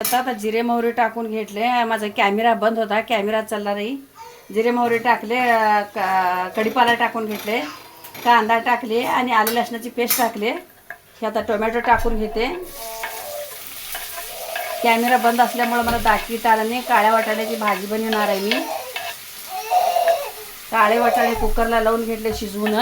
आता आता जिरे मोहरी टाकून घेतले. माझा कॅमेरा बंद होता कॅमेरा चालला नाही जिरे मोहरी टाकले अं, कढीपाला टाकून घेतले कांदा टाकले आणि आले लसणाची पेस्ट टाकले. हे आता टोमॅटो टाकून घेते. कॅमेरा बंद असल्यामुळे मला दाखविता आला नाही काळ्या वाटाण्याची भाजी बनवणार आहे मी. काळे वाटाणे कुकरला लावून घेतले शिजवून.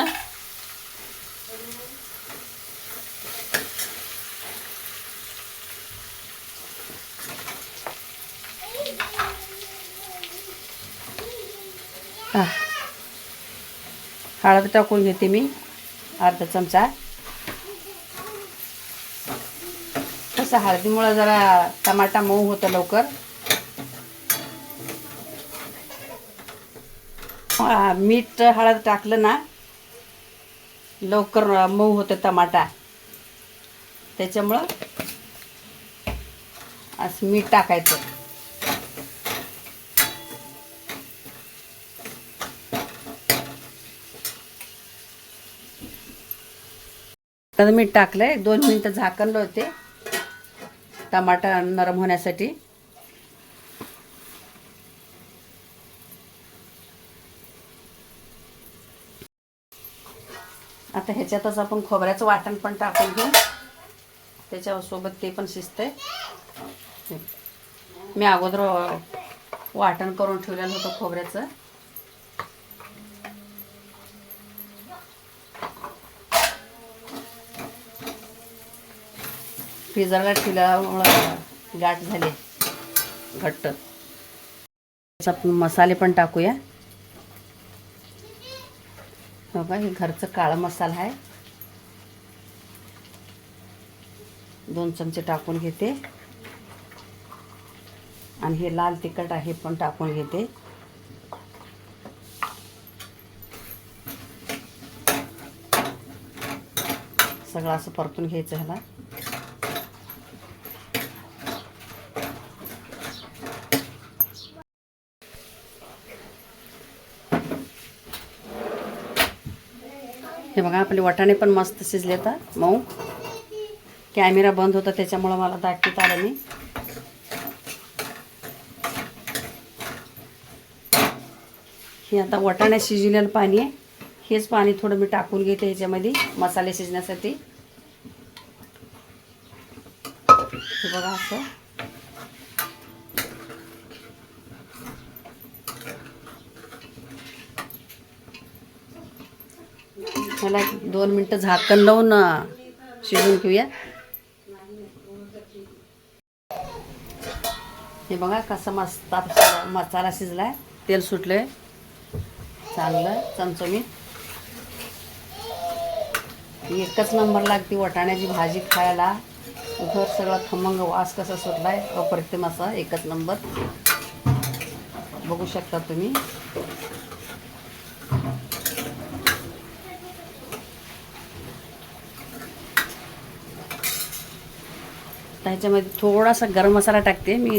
हा. हळद टाकून घेते मी अर्धा चमचा. कसं हळदीमुळं जरा टमाटा मऊ होतं लवकर. मीठ हळद टाकलं ना लवकर मऊ होतं टमाटा. त्याच्यामुळं असं मीठ टाकायचं. तर मीठ टाकलंय. दोन मिनटं झाकणलं होते. टमाटा नरम होण्यासाठी. आता ह्याच्यातच आपण खोबऱ्याचं वाटण पण टाकून घेऊ. त्याच्यासोबत ते पण शिजतंय. मी अगोदर वाटण करून ठेवलेलं होतं खोबऱ्याचं. फ्रीजरला ठेवल्यामुळं गाठ झाले. घट्ट. मसाले पण टाकूया. बघा हे घरचं काळा मसाला आहे. दोन चमचे टाकून घेते. आणि हे लाल तिखट आहे पण टाकून घेते. सगळं असं परतून घ्यायचं ह्याला. हे बघा आपले वाटाणे पण मस्त शिजले तर मऊ. कॅमेरा बंद होता त्याच्यामुळं मला दाखवत आलं नाही. हे आता वाटाणे शिजलेलं पाणी आहे. हेच पाणी थोडं मी टाकून घेते ह्याच्यामध्ये मसाले शिजण्यासाठी. हे बघा असं. मला एक दोन मिनटं झाकण लावून शिजून शिजवून घेऊया. हे बघा कसा मस्त मसाला मसाला शिजलाय. तेल सुटलंय. चांगलं चमचमीत. एकच नंबर लागते वाटाण्याची भाजी खायला. घर सगळं खमंग वास कसा सुटलाय. अप्रतिम असा एकच नंबर. बघू शकता तुम्ही. त्याच्यामध्ये थोडासा गरम मसाला टाकते. मी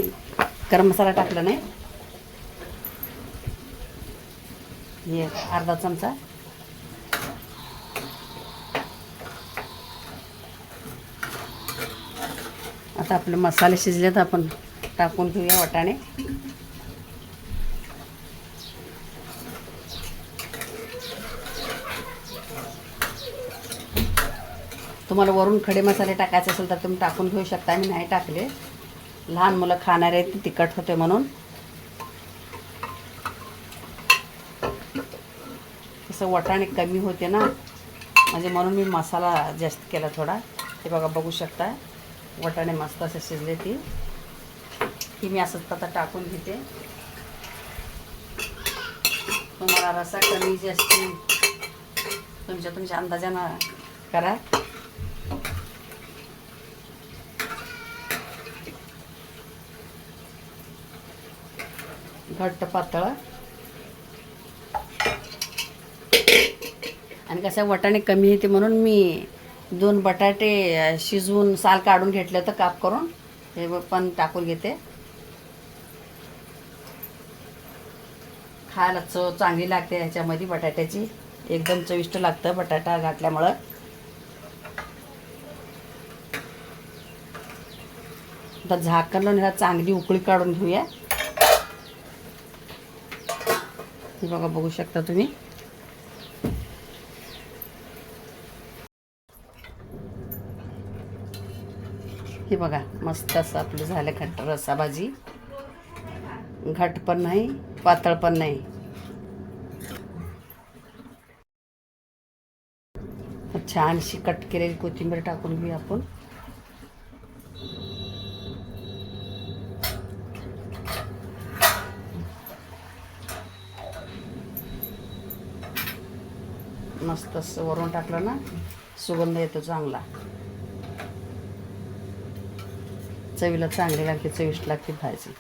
गरम मसाला टाकला नाही. हे अर्धा चमचा. आता आपले मसाले शिजले तर आपण टाकून घेऊया वाटाणे. तुम्हाला वरून खडे मसाले टाकायचे असेल तर तुम्ही टाकून घेऊ शकता. मी नाही टाकले. लहान मुलं खाणारे आहेत तिखट होते म्हणून. तसं वटाणे कमी होते ना म्हणजे म्हणून मी मसाला जास्त केला थोडा. ते बघा बघू शकता. वटाणे मस्त असे शिजले ती. ही मी असंच आता टाकून घेते. तुम्हाला रसा कमी जास्त. तुमच्या तुमच्या अंदाजानं करा. घट्ट पातळ. आणि कसं वाटाणे कमी येते म्हणून मी दोन बटाटे शिजवून साल काढून घेतले तर काप करून. हे पण टाकून घेते. खायला चव चांगली लागते ह्याच्यामध्ये बटाट्याची. एकदम चविष्ट लागतं बटाटा घातल्यामुळं. आता झाकण लावून चांगली उकळी काढून घेऊया. बघा बघू शकता तुम्ही. हे बघा मस्त असं आपलं झालं घट्ट रसा भाजी घट पण नाही पातळ पण नाही. छानशी कट केलेली कोथिंबीर टाकून घेऊ आपण. मस्त असं वरून टाकलं ना सुगंध येतो चांगला. चवीला चांगली लागते चविष्ट लागते भाजी.